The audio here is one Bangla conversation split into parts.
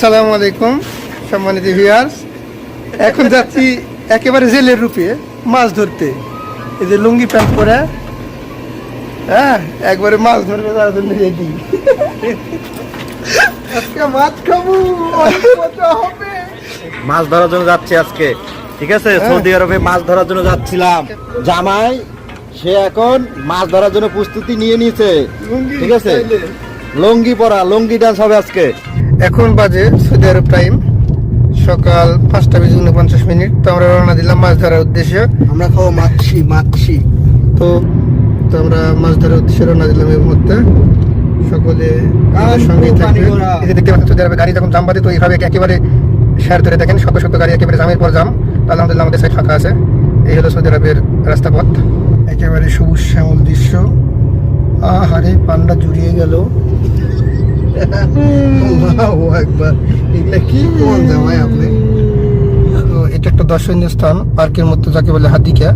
সালাম আলাইকুম সম্মানিত ভিউয়ার্স এখন যাচ্ছি একেবারে জেলের রূপে মাছ ধরতে। এই যে লুঙ্গি প্যান্ট পরে। হ্যাঁ একবারে মাছ ধরবে তার জন্য রেডি আজকে মাছ খাব হবে। মাছ ধরার জন্য যাচ্ছি আজকে ঠিক আছে? সৌদি আরবে মাছ ধরার জন্য যাচ্ছিলাম। জামাই সে এখন মাছ ধরার জন্য প্রস্তুতি নিয়ে নিয়েছে। ঠিক আছে। লঙ্গি পরা লঙ্গি ডান্স হবে আজকে। এখন বাজে সৌদি আরব টাইম সকাল পাঁচটা বেজে উনপঞ্চাশ মিনিট। তো আমরা রওনা দিলাম মাছ ধরার উদ্দেশ্যে। আমরা খাব মাছি মাছি। তো তো আমরা মাছ ধরার উদ্দেশ্যে রওনা দিলাম এই মুহূর্তে। সকলে সঙ্গেই থাকবে দেখতে পাচ্ছেন সৌদি আরবে গাড়ি যখন জাম বাঁধে তো এইভাবে একেবারে শেয়ার ধরে দেখেন শত শত গাড়ি একেবারে জামের পর জাম আলহামদুলিল্লাহ আমাদের সাইড ফাঁকা আছে। এই হলো সৌদি আরবের রাস্তাপথ একেবারে সবুজ শ্যামল দৃশ্য। আহারে পান্ডা জুড়িয়ে গেল। একবার। এগুলা কি কোন জামাই আপনি? তো এটা একটা দর্শনীয় স্থান পার্কের মতো যাকে বলে হাতিকা।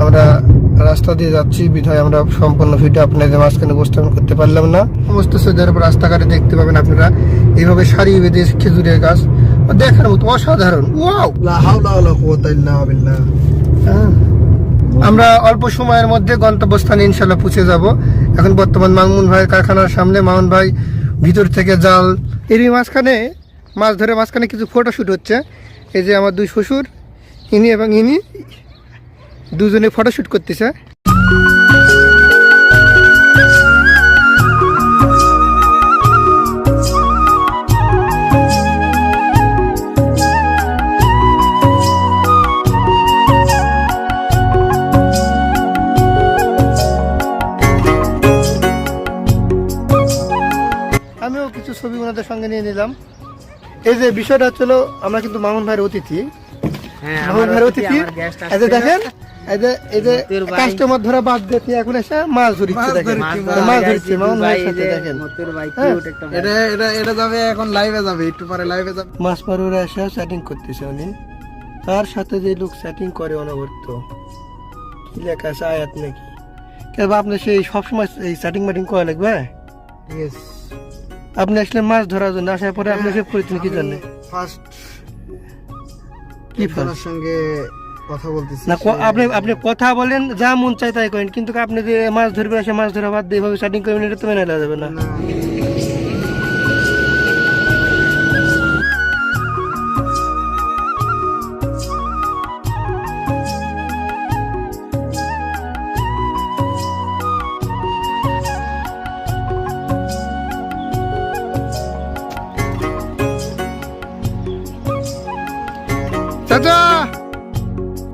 আমরা রাস্তা দিয়ে যাচ্ছি বিধায় আমরা সম্পূর্ণ ভিডিও আপনাদের মাঝখানে উপস্থাপন করতে পারলাম না। সমস্ত সৌদি আরব রাস্তাঘাটে দেখতে পাবেন আপনারা। এইভাবে সারি বেঁধে খেজুরের গাছ দেখার মতো অসাধারণ। ওয়াও! হ্যাঁ। আমরা অল্প সময়ের মধ্যে গন্তব্যস্থানে ইনশাল্লাহ পৌঁছে যাব। এখন বর্তমান মামুন ভাইয়ের কারখানার সামনে মামুন ভাই ভিতর থেকে জাল। এরই মাঝখানে, মাছ ধরে মাঝখানে কিছু ফটোশ্যুট হচ্ছে। এই যে আমার দুই শ্বশুর, ইনি এবং ইনি, দুজনে ফটোশ্যুট করতেছে। ওনাদের সঙ্গে নিয়ে নিলাম। এই যে বিষয়টা হচ্ছিল আমরা কিন্তু মামুন ভাইয়ের অতিথি। মামুন ভাইয়ের অতিথি এই যে দেখেন এই যে এই যে কাস্টমার ধরা বাদ দিয়ে এখন এসে মাছ ধরিচ্ছে দেখেন। মাছ ধরছে মামুন ভাইয়ের সাথে দেখেন। এটা এটা এটা যাবে এখন লাইভে যাবে একটু পরে লাইভে যাবে। মাছ মারুরা এসে সেটিং করতেছে উনি। তার সাথে যে লোক সেটিং করে অনবরত। কি লেখা আছে আয়াত নাকি? আপনি সেই সবসময় এই সেটিং মাটিং করা লাগবে? ইয়েস আপনি আসলে মাছ ধরার জন্য আসার পরে আপনি সব করেছেন কি জন্য ফার্স্ট কি ফার্স্ট সঙ্গে কথা বলতেছি না আপনি আপনি কথা বলেন যা মন চাই তাই করেন কিন্তু আপনি যে মাছ ধরবেন সে মাছ ধরা বাদ দিয়ে এভাবে স্টার্টিং করবেন এটা তো মেনে যাবে না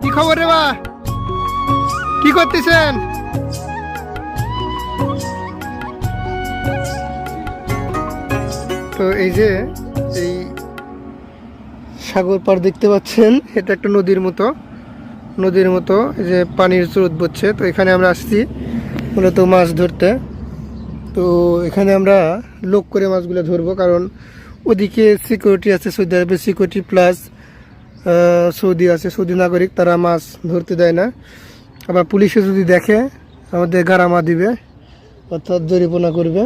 কি খবর রে বা কি করতেছেন? তো এই যে, এই সাগর পার দেখতে পাচ্ছেন, এটা একটা নদীর মতো নদীর মতো, এই যে পানির স্রোত বচ্ছে। তো এখানে আমরা আসছি মূলত মাছ ধরতে। তো এখানে আমরা লোক করে মাছগুলো ধরবো, কারণ ওদিকে সিকিউরিটি আছে, সৌদি আরবের সিকিউরিটি প্লাস সৌদি আছে, সৌদি নাগরিক, তারা মাছ ধরতে দেয় না। আবার পুলিশে যদি দেখে, আমাদের গারামা দিবে, অর্থাৎ জরিপনা করবে।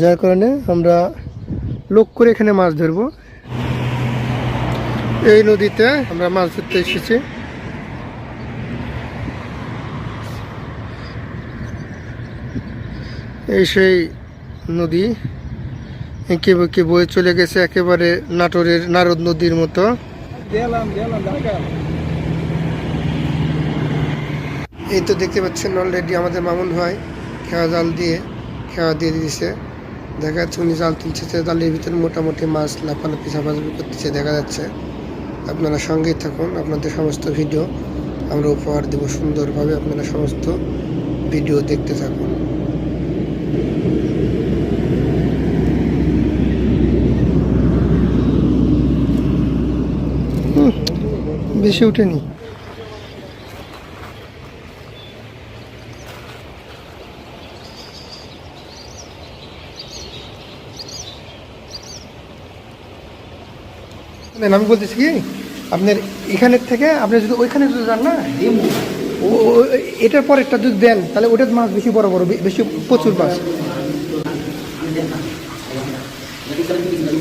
যার কারণে আমরা লোক করে এখানে মাছ ধরবো। এই নদীতে আমরা মাছ ধরতে এসেছি। এই সেই নদী এঁকে বয়ে চলে গেছে, একেবারে নাটোরের নারদ নদীর মতো। এই তো দেখতে পাচ্ছেন অলরেডি আমাদের মামুন হয় খেয়া জাল দিয়ে, খেয়া দিয়ে দিয়েছে দেখা যাচ্ছে উনি জাল তুলছে জালের ভিতরে মোটামুটি মাছ লাফালাফি, ঝাপাঝাপি করতেছে, দেখা যাচ্ছে। আপনারা সঙ্গেই থাকুন, আপনাদের সমস্ত ভিডিও আমরা উপহার দেব সুন্দরভাবে, আপনারা সমস্ত ভিডিও দেখতে থাকুন। বেশি উঠেনি। আমি বলতেছি কি, আপনার এখানের থেকে আপনি যদি ওইখানে যদি যান না এটার পর একটা যদি দেন, তাহলে ওটার মাছ বেশি বড় বড় বেশি প্রচুর মাছ এই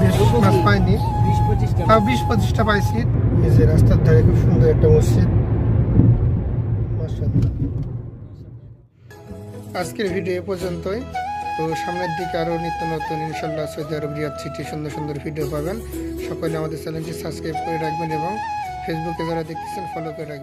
বেশ মাছ পাইনি। তাও বিশ পঁচিশটা পাইছি। এই যে রাস্তার ধারে খুব সুন্দর একটা মসজিদ। আজকের ভিডিও এ পর্যন্তই। তো সামনের দিকে আরও নিত্য নতুন ইনশাল্লাহ সৌদি আরব রিয়াদ সিটি সুন্দর সুন্দর ভিডিও পাবেন। সকলে আমাদের চ্যানেলটি সাবস্ক্রাইব করে রাখবেন এবং ফেসবুকে যারা দেখতেছেন ফলো করে রাখবেন।